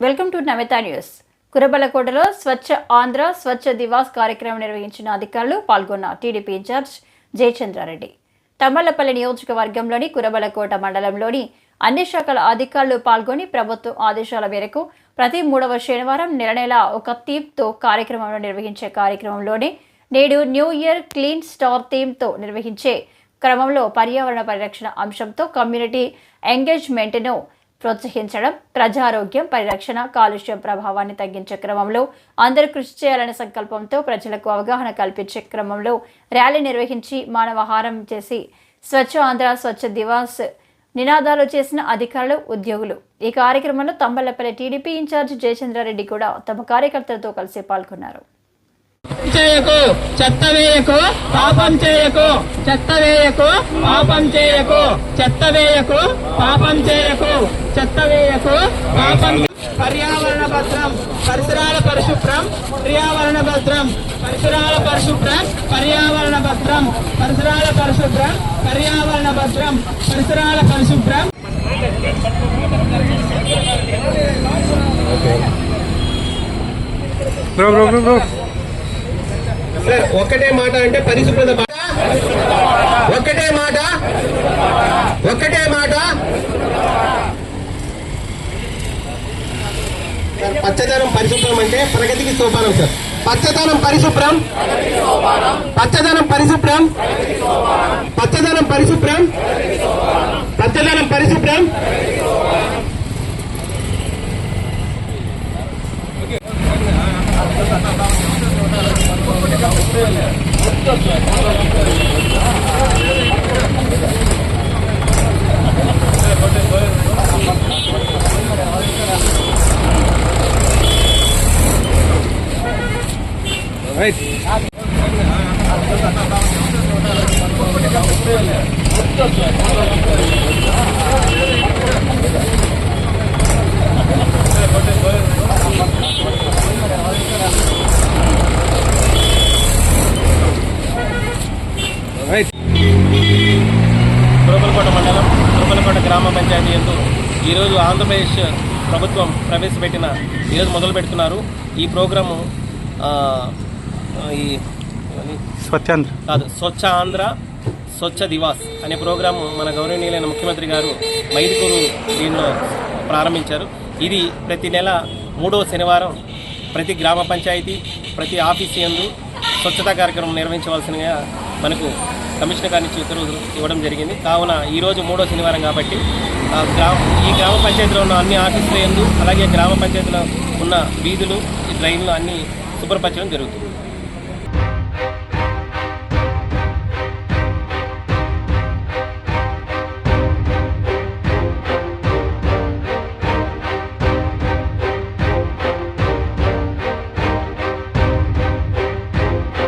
Welcome to Namitha news. కురబలకోటలో Swachh Andhra Swachh Diwas కార్యక్రమం నిర్వహించిన అధికారులు పాల్గొన్న టీడీపీ ఇన్ఛార్జ్ జయచంద్రారెడ్డి. తమ్మలపల్లి నియోజకవర్గంలోని కురబలకోట మండలంలోని అన్ని శాఖల అధికారులు పాల్గొని ప్రభుత్వం ఆదేశాల మేరకు ప్రతి మూడవ శనివారం నెల నెల ఒక థీమ్తో కార్యక్రమం నిర్వహించే కార్యక్రమంలోనే నేడు న్యూ ఇయర్ క్లీన్ స్టార్ థీమ్తో నిర్వహించే క్రమంలో పర్యావరణ పరిరక్షణ అంశంతో కమ్యూనిటీ ఎంగేజ్మెంట్ను ప్రోత్సహించడం ప్రజారోగ్యం పరిరక్షణ కాలుష్యం ప్రభావాన్ని తగ్గించే క్రమంలో అందరూ కృషి చేయాలనే సంకల్పంతో ప్రజలకు అవగాహన కల్పించే క్రమంలో ర్యాలీ నిర్వహించి మానవహారం చేసి స్వచ్ఛ ఆంధ్ర స్వచ్ఛ దివాస్ నినాదాలు చేసిన అధికారులు ఉద్యోగులు. ఈ కార్యక్రమంలో తంబలపల్లి టీడీపీ ఇన్ఛార్జ్ జయచంద్రారెడ్డి కూడా తమ కార్యకర్తలతో కలిసి పాల్గొన్నారు. చేయకు చెత్త వేయకు పాపం చేయకు చెత్త వేయకు పాపం చేయకు చెత్త వేయకు పాపం చేయకు చెత్త వేయకు పాపం పర్యావరణ భద్రం పరిసరాల పరిశుభ్రం పర్యావరణ భద్రం పరిసరాల పరిశుభ్రం పర్యావరణ భద్రం పరిసరాల పరిశుభ్రం పర్యావరణ భద్రం పరిసరాల పరిశుభ్రం. Bro bro bro bro. Sir ఒక్కటే మాట అంటే పరిశుభ్రత మాట ఒక్కటే మాట ఒక్కటే మాట. పచ్చదనం పరిశుభ్రం అంటే ప్రగతికి సోపానం సార్. పచ్చదనం పరిశుభ్రం పచ్చదనం పరిశుభ్రం పచ్చదనం పరిశుభ్రం పచ్చదనం పరిశుభ్రం రైట్ రైట్ మండలం కురబలకోట గ్రామ పంచాయతీ ఎందు ఈరోజు ఆంధ్రప్రదేశ్ ప్రభుత్వం ప్రవేశపెట్టిన ఈరోజు మొదలు పెడుతున్నారు ఈ ప్రోగ్రాము ఈ స్వచ్ఛాంధ్ర. కాదు స్వచ్ఛ ఆంధ్ర స్వచ్ఛ దివాస్ అనే ప్రోగ్రాము మన గౌరవనీయులైన ముఖ్యమంత్రి గారు మైదుకూరు దీనిలో ప్రారంభించారు. ఇది ప్రతి నెల మూడవ శనివారం ప్రతి గ్రామ పంచాయతీ ప్రతి ఆఫీస్ యందు స్వచ్ఛతా కార్యక్రమం నిర్వహించవలసినగా మనకు కమిషనర్ గారి నుంచి ఉత్తర్వులు ఇవ్వడం జరిగింది. కావున ఈరోజు మూడో శనివారం కాబట్టి గ్రామ ఈ గ్రామ పంచాయతీలో ఉన్న అన్ని ఆఫీసుల యందు అలాగే గ్రామ పంచాయతీలో ఉన్న వీధులు ఈ డ్రైన్లు అన్నీ శుభ్రపరచడం జరుగుతుంది.